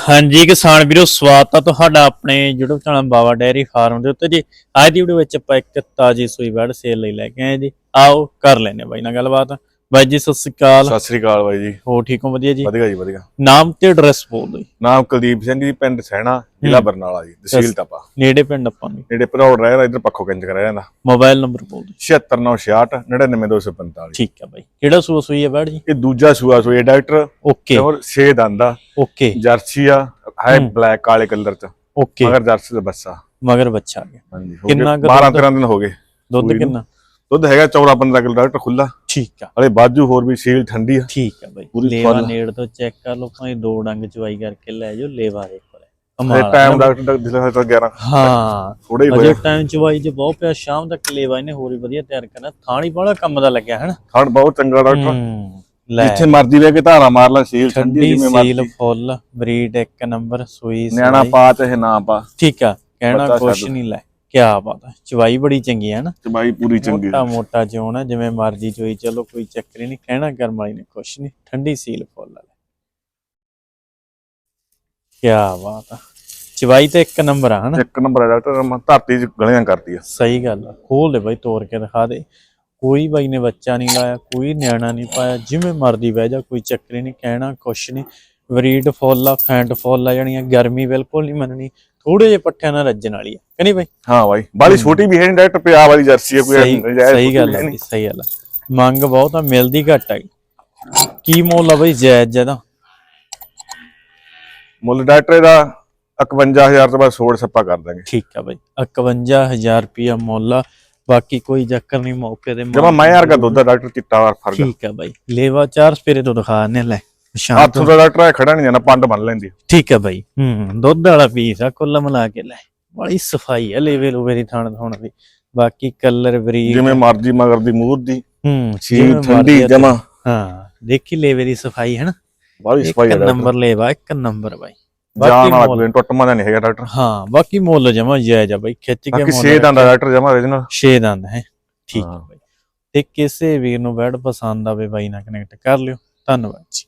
ਹਾਂਜੀ ਕਿਸਾਨ ਵੀਰੋ, ਸਵਾਗਤ ਆ ਤੁਹਾਡਾ ਆਪਣੇ YouTube channel Bawa dairy farm ਦੇ ਉੱਤੇ ਜੀ। ਅੱਜ ਦੀ ਵੀਡੀਓ ਵਿੱਚ ਆਪਾਂ ਇੱਕ ਤਾਜੀ ਸੂਈ ਬੈਡ ਸੇਲ ਲਈ ਲੈ ਕੇ ਆਏ ਜੀ। ਆਓ ਕਰ ਲੈਨੇ ਬਾਈ ਨਾਲ ਗੱਲਬਾਤ। ਬਾਈ ਜੀ ਸਤਿ ਸ੍ਰੀ ਅਕਾਲ। ਸਤਿ ਸ੍ਰੀ ਅਕਾਲ ਬਾਈ ਜੀ। ਹੋ ਠੀਕ ਹੋ? ਵਧੀਆ ਜੀ? ਵਧੀਆ ਜੀ ਵਧੀਆ। ਨਾਮ ਤੇ ਐਡਰੈਸ ਬੋਲ ਦਿਓ। ਨਾਮ ਕੁਲਦੀਪ ਸਿੰਘ ਜੀ ਪਿੰਡ ਸਹਿਣਾ ਜ਼ਿਲ੍ਹਾ ਬਰਨਾਲਾ ਜੀ ਤਹਿਸੀਲ ਟਪਾ। ਨੇੜੇ ਪਿੰਡ ਆਪਾਂ ਨੂੰ। ਜਿਹੜੇ ਭਰੌੜ ਰਹਿ ਰਿਹਾ ਇਧਰ ਪੱਖੋ ਕਿੰਜ ਕਰ ਰਹਿੰਦਾ ਮੋਬਾਈਲ ਨੰਬਰ ਬੋਲ ਦਿਓ। 76966 99245 ਠੀਕ ਹੈ ਬਾਈ। ਕਿਹੜਾ ਸੂਆ ਸੂਈ ਹੈ? ਬੈਡ ਜੀ। ਇਹ ਦੂਜਾ ਸੂਆ ਸੂਏ ਡਾਕਟਰ। ਓਕੇ ਹੋਰ 6 ਦੰਦ ਓਕੇ ਜਰਸੀ ਆ ਹੈ। ਬਲੈਕ ਕਾਲੇ ਕਲਰ ਚ। ਓਕੇ ਮਗਰ ਜਰਸੀ ਦਾ ਬੱਸਾ ਮਗਰ ਬੱਚਾ ਆ ਗਿਆ। ਹਾਂਜੀ ਕਿੰਨਾ ਗਏ ਕੁ 12 ਦੁੱਧ? 13 ਦਿਨ ਹੋ ਗਏ। ਦੁੱਧ ਸੂਈ। ਕਿੰਨਾ? ਦੁੱਧ ਹੈਗਾ 14 15 ਕਿਲੋ ਡਾਕਟਰ ਖੁੱਲਾ ਠੀਕ ਆ। ਹਲੇ ਬਾਜੂ ਹੋਰ ਵੀ ਸੀਲ ਠੰਡੀ ਆ। ਠੀਕ ਆ ਬਾਈ। ਪੂਰੀ ਲੇਵਾ। ਨੇੜ ਤੋਂ ਚੈੱਕ ਕਰ ਲਓ ਭਾਵੇਂ ਦੋ ਡੰਗ ਚਵਾਈ ਕਰਕੇ ਲੈ ਜਾਓ ਲੇਵਾ ਦੇਖੋ ਹਲੇ ਕਮਾਲ ਟਾਈਮ। ਡਾਕਟਰ ਦਾ ਦਿਲ ਤਾਂ 11 ਹਾਂ। ਥੋੜਾ ਹੀ ਹੋਇਆ ਟਾਈਮ ਚਵਾਈ ਚ ਬਹੁਤ ਪਿਆ ਸ਼ਾਮ ਤੱਕ ਲੇਵਾ ਇਹਨੇ ਹੋਰ ਹੀ ਵਧੀਆ ਤਿਆਰ ਕਰਨਾ। ਥਾਣੀ ਬੜਾ ਕੰਮ ਦਾ ਲੱਗਿਆ ਹਨ? ਖਾਣ ਬਹੁਤ ਚੰਗਾ ਡਾਕਟਰ। ਲੈ। ਜਿੱਥੇ ਮਰਜ਼ੀ ਵੇ ਕੇ ਧਾਰਾ ਮਾਰ ਲੈ ਸੀਲ ਠੰਡੀ ਜਿਵੇਂ ਸੀਲ ਮਰਜ਼ੀ ਫੁੱਲ ਬਰੀਡ ਇੱਕ ਨੰਬਰ ਸੂਈ ਨਿਆਣਾ। ਪਾ ਚਾਹੇ ਨਾ ਪਾ। ਠੀਕ ਆ ਕਹਿਣਾ ਕੁਛ। ਨਹੀਂ ਲੈ। ਕੀ ਬਾਤ ਹੈ ਚਵਾਈ ਬੜੀ ਚੰਗੀ ਹੈ ਨਾ। ਚਬਾਈ ਪੂਰੀ ਚੰਗੀ ਮੋਟਾ ਮੋਟਾ ਜਿਉਂ ਨਾ ਜਿਵੇਂ ਮਰਜ਼ੀ ਚੋਈ। ਚਲੋ ਕੋਈ ਚੱਕਰ ਹੀ ਨਹੀਂ ਕਹਿਣਾ ਕਰਮ ਵਾਲੀ ਨੇ ਕੁਛ ਨਹੀਂ। ਠੰਡੀ ਸੀਲ ਫੁੱਲ ਲੈ ਕੀ ਬਾਤ ਆ। ਚਵਾਈ ਤੇ ਇੱਕ ਨੰਬਰ ਆ ਹਨਾ? ਇੱਕ ਨੰਬਰ ਹੈ ਡਾਕਟਰ ਮੈਂ ਧਰਤੀ 'ਚ ਗਲੀਆਂ ਕਰਦੀ ਆ। ਸਹੀ ਗੱਲ ਆ। ਖੋਲ ਦੇ ਬਾਈ ਤੋੜ ਕੇ ਦਿਖਾ ਦੇ। ਕੋਈ ਬਾਈ ਨੇ ਬੱਚਾ ਨਹੀਂ ਲਾਇਆ ਕੋਈ ਨਿਆਣਾ ਨਹੀਂ ਪਾਇਆ। ਜਿਵੇਂ ਮਰਦੀ ਬਹਿ ਜਾ ਕੋਈ ਚੱਕਰ ਹੀ ਨਹੀਂ ਕਹਿਣਾ ਕੁਛ ਨਹੀਂ। ਵਰੀਡ ਫੁੱਲ ਆ ਫੈਂਟ ਫੁੱਲ ਆ ਜਾਣੀਆਂ ਗਰਮੀ ਬਿਲਕੁਲ ਨਹੀਂ ਮੰਨਣੀ। ਥੋੜੇ ਜਿਹੇ ਪੱਠਿਆਂ ਨਾਲ ਰੱਜਣ ਵਾਲੀ ਆ। ਕਿ ਨਹੀਂ ਬਾਈ? ਹਾਂ ਬਾਈ ਬਾਲੀ ਛੋਟੀ ਵੀ ਹੈ ਨਹੀਂ ਡਾਕਟਰ ਪਿਆ ਵਾਲੀ ਜਰਸੀ ਹੈ ਕੋਈ ਸਹੀ ਗੱਲ ਹੈ ਸਹੀ ਗੱਲ ਆ। ਮੰਗ ਬਹੁਤ ਆ ਮਿਲਦੀ ਘੱਟ ਆ ਕੀ ਮੁੱਲ ਆ ਬਾਈ ਜਾਇਜ਼ ਜਦਾ ਮੁੱਲ ਡਾਕਟਰ ਦਾ 51000 ਤੋਂ ਬਾਅਦ ਸੋੜ ਸੱਪਾ ਕਰ ਦਾਂਗੇ। ਠੀਕ ਆ ਬਾਈ 51000 ਰੁਪਿਆ ਮੁੱਲ ਆ। ਬਾਕੀ ਕੋਈ ਚੱਕਰ ਨਹੀਂ ਮੌਕੇ ਤੇ ਜਮਾ ਮੈਂ ਯਾਰ ਦਾ ਦੁੱਧ ਡਾਕਟਰ ਚਿੱਟਾ ਵਾਰ ਫ਼ਰਕ ਠੀਕ ਆ ਬਾਈ ਲੇਵਾ ਚਾਰ ਸਪੇਰੇ ਤੋਂ ਦਿਖਾ ਨੇ ਲੈ। ਹੱਥ ਤੋਂ। ਡਾਕਟਰ ਐ ਖੜਾ ਨਹੀਂ ਜਾਣਾ ਪੰਡ ਬੰਨ ਲੈਂਦੀ ਠੀਕ ਹੈ ਬਾਈ। ਹੂੰ ਦੁੱਧ ਵਾਲਾ ਪੀਸ ਆ ਕੁੱਲ ਮਿਲਾ ਕੇ ਲੈ। ਬੜੀ ਸਫ਼ਾਈ ਆ ਲੇਵੇ ਲੂਵੇ ਦੀ ਥਾਣ ਥਾਣ ਦੀ। ਬਾਕੀ ਕਲਰ ਬਰੀਕ ਜਿਵੇਂ ਮਰਜ਼ੀ ਮਗਰ ਦੀ ਮੂਰ ਦੀ ਹੂੰ ਜਿਵੇਂ ਠੰਡੀ ਜਮਾ। ਹਾਂ ਦੇਖੀ ਲੇਵੇ ਦੀ ਸਫ਼ਾਈ ਹੈ ਨਾ ਬਾਲੀ ਸਫ਼ਾਈ ਇੱਕ ਹੈ ਡਾਕਟਰ। ਨੰਬਰ ਲੇਵਾ ਇੱਕ ਨੰਬਰ ਬਾਈ। ਜਾਨ ਵਾਲਾ ਮੁੱਲ- ਕੋਈ ਟੁੱਟ ਮਾਦਾ ਨਹੀਂ ਹੈਗਾ ਡਾਕਟਰ। ਹਾਂ ਬਾਕੀ ਮੁੱਲ ਜਮਾ ਜਾਇਜ਼ ਆ ਬਾਈ ਖਿੱਚ ਕੇ ਮੁੱਲ 6 ਦੰਦ ਆ ਡਾਕਟਰ ਜਮਾ origignal 6 ਦੰਦ ਹੈ ਠੀਕ ਹੈ। ਹਾਂ। ਬਾਈ। ਤੇ ਕਿਸੇ ਵੀਰ ਨੂੰ ਬੈਡ ਪਸੰਦ ਆਵੇ ਬਾਈ ਨਾਲ ਕਨੈਕਟ ਕਰ ਲਿਓ। ਧੰਨਵਾਦ ਜੀ।